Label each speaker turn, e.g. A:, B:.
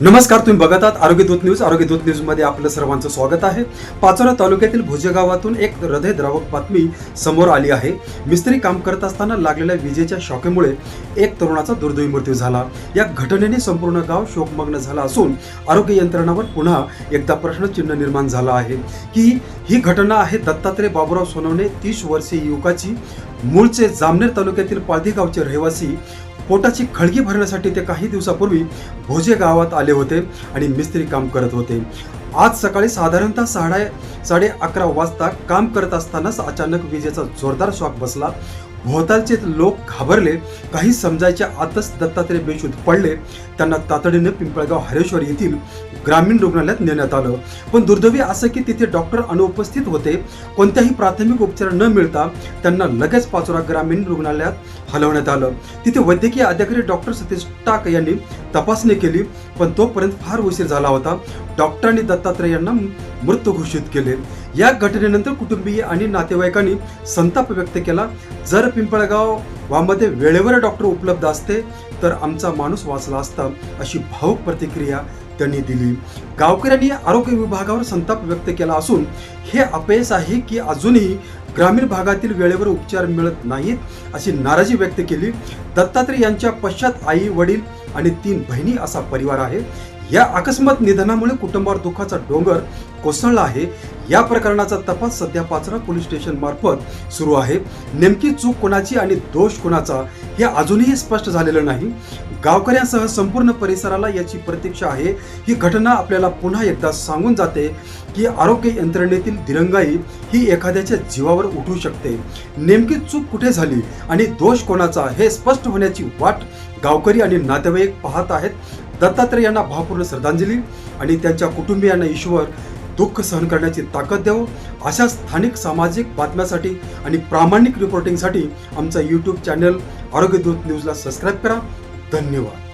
A: नमस्कार तुम्ही बघत आहात आरोग्य दूत न्यूज. आरोग्य दूत न्यूजमध्ये आपलं सर्वांचं स्वागत आहे. पाचोरा तालुक्यातील भुजे गावातून एक हृदयद्रावक बातमी समोर आली आहे. मिस्त्री काम करत असताना लागलेल्या विजेच्या शॉकेमुळे एक तरुणाचा दुर्दैवी मृत्यू झाला. या घटनेने संपूर्ण गाव शोकमग्न झाला असून आरोग्य यंत्रणावर पुन्हा एकदा प्रश्नचिन्ह निर्माण झाला आहे. की ही घटना आहे दत्तात्रय बाबुराव सोनवणे तीस वर्षीय युवकाची. मूळचे जामनेर तालुक्यातील पालधी गावचे रहिवासी पोटाची खळगी भरण्यासाठी ते काही दिवसापूर्वी भोजे गावात आले होते आणि मिस्त्री काम करत होते. आज सकाळी साधारणतः साडे साडे अकरा वाजता काम करत असतानाच अचानक विजेचा जोरदार शॉक बसला. भोवतालचे लोक घाबरले काही समजायच्या आतच दत्तात्रय बेशुद्ध पडले. त्यांना तातडीने पिंपळगाव हरेश्वर येथील ग्रामीण रुग्णालयात नेण्यात आलं. पण दुर्दैवी असं की तिथे डॉक्टर अनुपस्थित होते. कोणत्याही प्राथमिक उपचार न मिळता त्यांना लगेच पाचोरा ग्रामीण रुग्णालयात हलवण्यात आलं. तिथे वैद्यकीय अधिकारी डॉक्टर सतीश टाक यांनी तपासणी केली पण तोपर्यंत फार उशीर झाला होता. डॉक्टरांनी दत्तात्रय यांना मृत घोषित केले. या घटनेनंतर कुटुंबीय आणि नातेवाईकांनी संताप व्यक्त केला. जर पिंपळगाव वामध्ये वेळेवर डॉक्टर उपलब्ध असते तर आमचा माणूस वाचला असता अशी भावूक प्रतिक्रिया त्यांनी दिली. गावकऱ्यांनी आरोग्य विभागावर संताप व्यक्त केला असून हे अपयश आहे की अजूनही ग्रामीण भागातील वेळेवर उपचार मिळत नाहीत अशी नाराजी व्यक्त केली. दत्तात्रय यांच्या पश्चात आई वडील आणि तीन बहिणी असा परिवार आहे. या अकस्मात निधनामुळे कुटुंबावर दुःखाचा डोंगर कोसळला आहे. या प्रकरणाचा तपास सध्या पाचरा पोलीस स्टेशन मार्फत सुरू आहे. नेमकी चूक कोणाची आणि दोष कोणाचा हे अजूनही स्पष्ट झालेलं नाही. गावकऱ्यांसह संपूर्ण परिसराला याची प्रतीक्षा आहे. ही घटना आपल्याला पुन्हा एकदा सांगून जाते की आरोग्य यंत्रणेतील दिरंगाई ही एखाद्याच्या जीवावर उठू शकते. नेमकी चूक कुठे झाली आणि दोष कोणाचा हे स्पष्ट होण्याची वाट गावकरी आणि नातेवाईक पाहत आहेत. दत्तात्रय यांना भावपूर्ण श्रद्धांजली आणि त्यांच्या कुटुंबियांना ईश्वर दुःख सहन करण्याची ताकद द्यावं अशा स्थानिक सामाजिक बातम्यासाठी आणि प्रामाणिक रिपोर्टिंगसाठी आमचा यूट्यूब चॅनल आरोग्यदूत न्यूजला सबस्क्राईब करा. धन्यवाद.